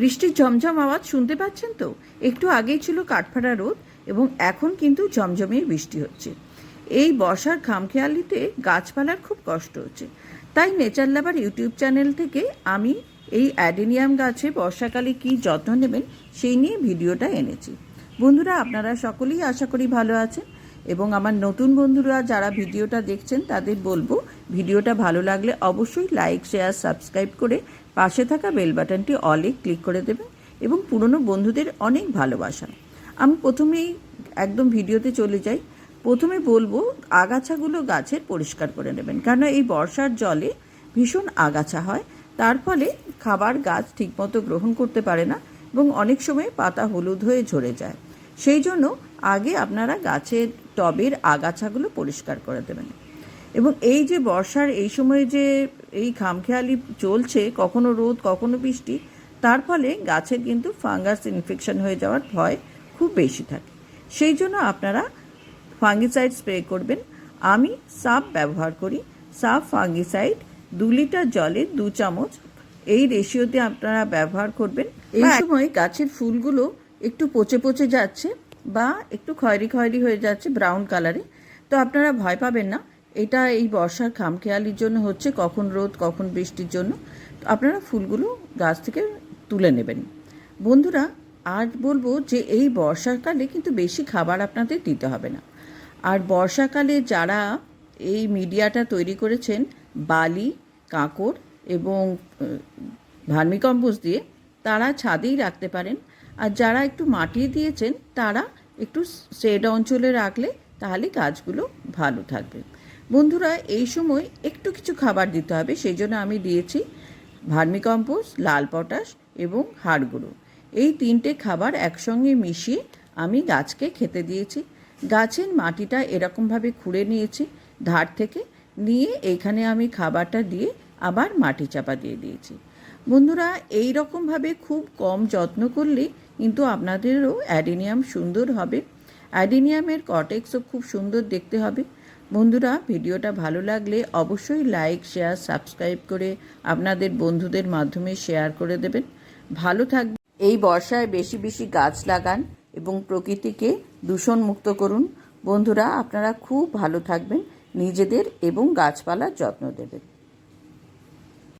বৃষ্টির ঝমঝম আওয়াজ শুনতে পাচ্ছেন তো? একটু আগেই ছিল কাঠফাড়া রোদ এবং এখন কিন্তু ঝমঝমিয়ে বৃষ্টি হচ্ছে। এই বর্ষার খামখেয়ালিতে গাছপালার খুব কষ্ট হচ্ছে। তাই নেচার লাভার ইউটিউব চ্যানেল থেকে আমি এই অ্যাডেনিয়াম গাছে বর্ষাকালে কী যত্ন নেবেন সেই নিয়ে ভিডিওটা এনেছি। বন্ধুরা, আপনারা সকলেই আশা করি ভালো আছেন। এবং আমার নতুন বন্ধুরা যারা ভিডিওটা দেখছেন, তাদের বলব ভিডিওটা ভালো লাগলে অবশ্যই লাইক, শেয়ার, সাবস্ক্রাইব করে পাশে থাকা বেল বাটনটি অলে ক্লিক করে দেবেন এবং পুরনো বন্ধুদের অনেক ভালোবাসা। আমি প্রথমেই একদম ভিডিওতে চলে যাই। প্রথমে বলব আগাছাগুলো গাছের পরিষ্কার করে নেবেন। কারণ এই বর্ষার জলে ভীষণ আগাছা হয়। তার ফলে খাবার গাছ ঠিকমতো গ্রহণ করতে পারে না এবং অনেক সময় পাতা হলুদ হয়ে ঝরে যায়। সেই জন্য আগে আপনারা গাছের টবের আগাছাগুলো পরিষ্কার করে দেবেন। এবং এই যে বর্ষার এই সময় যে এই খামখেয়ালি চলছে কখনো রোদ কখনো বৃষ্টি তার ফলে গাছের কিন্তু ফাঙ্গাস ইনফেকশন হয়ে যাওয়ার ভয় খুব বেশি থাকে। সেই জন্য আপনারা ফাঙ্গিসাইড স্প্রে করবেন। আমি সাপ ব্যবহার করি। সাপ ফাঙ্গিসাইড দু লিটার জলে দু চামচ। এই রেশিওতে আপনারা ব্যবহার করবেন। এই সময় গাছের ফুলগুলো একটু পচে পচে যাচ্ছে। বা একটু খয়েরি খয়েরি হয়ে যাচ্ছে ব্রাউন কালারে তো আপনারা ভয় পাবেন না। এটা এই বর্ষার খামখেয়ালির জন্য হচ্ছে, কখন রোদ, কখন বৃষ্টির জন্য। তো আপনারা ফুলগুলো গাছ থেকে তুলে নেবেন। বন্ধুরা, আর বলব যে এই বর্ষাকালে কিন্তু বেশি খাবার আপনাদের দিতে হবে না। আর বর্ষাকালে যারা এই মিডিয়াটা তৈরি করেছেন, বালি কাঁকড় এবং ভার্মিকম্পোস্ট দিয়ে, তারা ছাদেই রাখতে পারেন। আর যারা একটু মাটি দিয়েছেন, তারা একটু শেড অঞ্চলে রাখলে তাহলে গাছগুলো ভালো থাকবে। বন্ধুরা, এই সময় একটু কিছু খাবার দিতে হবে, সেই জন্য আমি দিয়েছি ভার্মিকম্পোস্ট লাল পটাশ এবং হাড় গুঁড়ো। এই তিনটে খাবার একসঙ্গে মিশিয়ে আমি গাছকে খেতে দিয়েছি। গাছের মাটিটা এরকমভাবে খুঁড়ে নিয়েছি, ধার থেকে নিয়ে এইখানে আমি খাবারটা দিয়ে আবার মাটি চাপা দিয়ে দিয়েছি। বন্ধুরা এই রকমভাবে খুব কম যত্ন করলে কিন্তু আপনাদেরও অ্যাডিনিয়াম সুন্দর হবে। অ্যাডিনিয়ামের কটেক্সও খুব সুন্দর দেখতে হবে। বন্ধুরা, ভিডিওটা ভালো লাগলে অবশ্যই লাইক, শেয়ার, সাবস্ক্রাইব করে আপনাদের বন্ধুদের মাধ্যমে শেয়ার করে দেবেন। ভালো থাকবে এই বর্ষায় বেশি বেশি গাছ লাগান এবং প্রকৃতিকে দূষণ মুক্ত করুন। বন্ধুরা, আপনারা খুব ভালো থাকবেন। নিজেদের এবং গাছপালার যত্ন দেবেন।